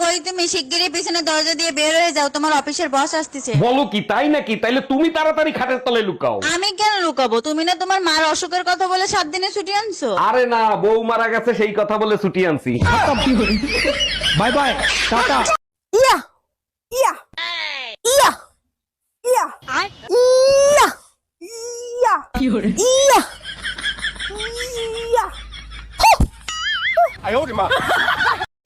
কই তুমি শিগগিরই পিছনে দরজা দিয়ে বের হয়ে যাও তোমার অফিসের বস আসতেছে। বলো কি তাই নাকি? তাইলে তুমি তাড়াতাড়ি খাটের তলে লুকাও। আমি কেন লুকাবো? তুমি না তোমার মার অসুখের কথা বলে সাত দিনে ছুটি আনছো? আরে না বউ মারা গেছে সেই কথা বলে ছুটি আনছি। Bye bye tata. ইয়া ইয়া ইয়া ইয়া ইয়া ইয়া ইয়া ইয়া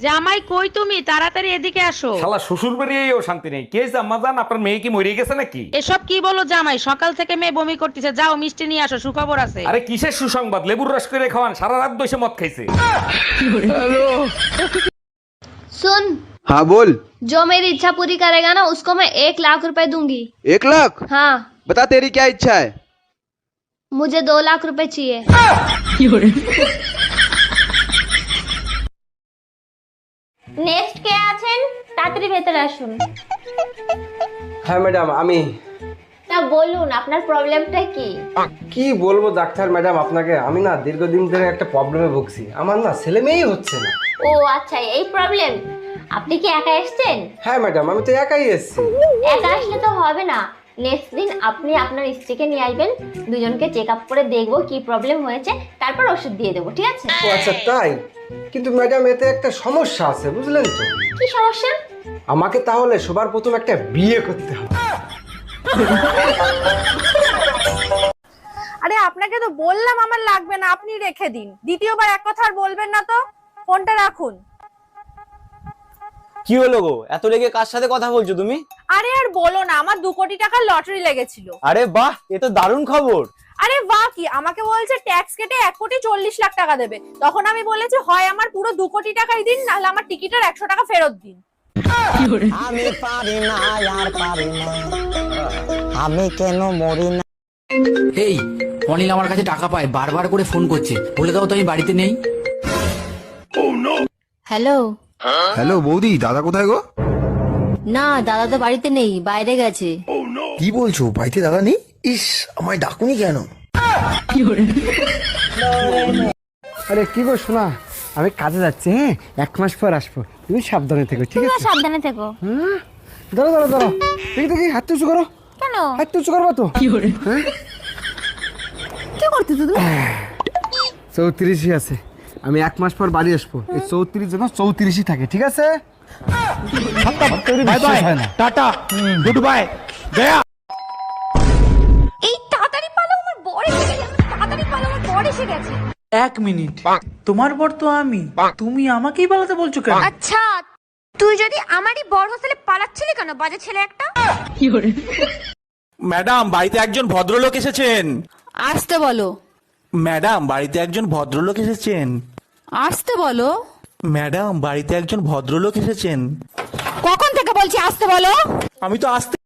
জামাই কই তুমি তাড়াতাড়ি এদিকে আসো শালা শ্বশুর বাড়িয়েও শান্তি নেই কে জাম্মা জান আপনার মেয়ে কি মরে গেছে নাকি এসব কি বলো জামাই সকাল থেকে মেয়ে বমি করতেছে যাও মিষ্টি নিয়ে আসো সুখবর আছে আরে কিসের সুসংবাদ লেবুর রস করে খাওয়ান সারা রাত বসে মদ খাইছে सुन हाँ बोल जो मेरी इच्छा पूरी करेगा ना उसको मैं एक लाख रुपए दूंगी एक लाख हाँ बता तेरी क्या इच्छा है मुझे दो लाख रुपए चाहिए তাড়াতাড়ি ভেতরে আসুন। হ্যাঁ ম্যাডাম আমি। তা বলুন আপনার প্রবলেমটা কি? কি বলব ডাক্তার ম্যাডাম আপনাকে? আমি না দীর্ঘদিন ধরে একটা প্রবলেমে ভুগছি। আমার না ছেলে মেয়েই হচ্ছে না। ও আচ্ছা এই প্রবলেম আপনি কি একা এসেছেন? হ্যাঁ ম্যাডাম আমি তো একাই এসেছি। একা আসলে তো হবে না। নেক্সট দিন আপনি আপনার স্ত্রীকে নিয়ে আসবেন দুজনকে চেক আপ করে দেখব কি প্রবলেম হয়েছে তারপর ওষুধ দিয়ে দেবো ঠিক আছে? ও আচ্ছা তাই? কিন্তু ম্যাডাম এতে একটা সমস্যা আছে বুঝলেন তো? কি সমস্যা? আমাকে তাহলে সবার প্রথম একটা বিয়ে করতে হবে। আরে আপনাকে তো বললাম আমার লাগবে না আপনি রেখে দিন। দ্বিতীয়বার এক কথা আর বলবেন না তো ফোনটা রাখুন। কি হলো গো? এত রেগে কার সাথে কথা বলছো তুমি? আরে আর বলো না আমার দু কোটি টাকার লটারি লেগেছিল। আরে বাহ এ তো দারুণ খবর। আরে বাহ কি আমাকে বলছে ট্যাক্স কেটে এক কোটি চল্লিশ লাখ টাকা দেবে। তখন আমি বলেছি হয় আমার পুরো দু কোটি টাকাই দিন নাহলে আমার টিকিটের একশো টাকা ফেরত দিন। আমি পারি না আর পারি না। আমি কেন মরি না? এই অনিল আমার কাছে টাকা পায় বারবার করে ফোন করছে। বলে দাও তো আমি বাড়িতে নেই। হ্যালো हेलो বৌদি দাদা কোথায় গো? না দাদা তো বাড়িতে নেই বাইরে গেছে। কি বলছো? বাড়িতে দাদা নেই? ইস আমায় ডাকুনি কেন? আরে কি গো শোনা? আমি কাজে যাচ্ছি হ্যাঁ? এক মাস পর আসব। তুমি সাবধানে থেকো ঠিক আছে? সাবধানে থেকো। ধরো দাঁড়ো ধরো দেখি দেখি হাত উঁচু করো। কেন? হাত উঁচু করব তো? কি হ্যাঁ? কি করতেছো তুমি? চৌত্রিশই আছে। আমি এক মাস পর বাড়ি আসব। এই চৌত্রিশ যেন চৌত্রিশই থাকে ঠিক আছে? Bye bye tata good bye Gaya এই তাড়াতাড়ি পালো আমার বর এসে গেছে তাড়াতাড়ি পালো আমার বর এসে গেছে। এক মিনিট। তোমার পর তো আমি। তুমি আমাকেই পালাতে বলছো কেন? আচ্ছা তুই যদি আমারই বর হোস্টেলে পালাচ্ছিলি কেন বাজে ছেলে একটা? ম্যাডাম বাড়িতে একজন ভদ্রলোক এসেছেন। আসতে বলো। ম্যাডাম বাড়িতে একজন ভদ্রলোক এসেছেন। আসতে বলো। ম্যাডাম বাড়িতে একজন ভদ্রলোক এসেছেন। কখন থেকে বলছি আসতে বলো? আমি তো আসতে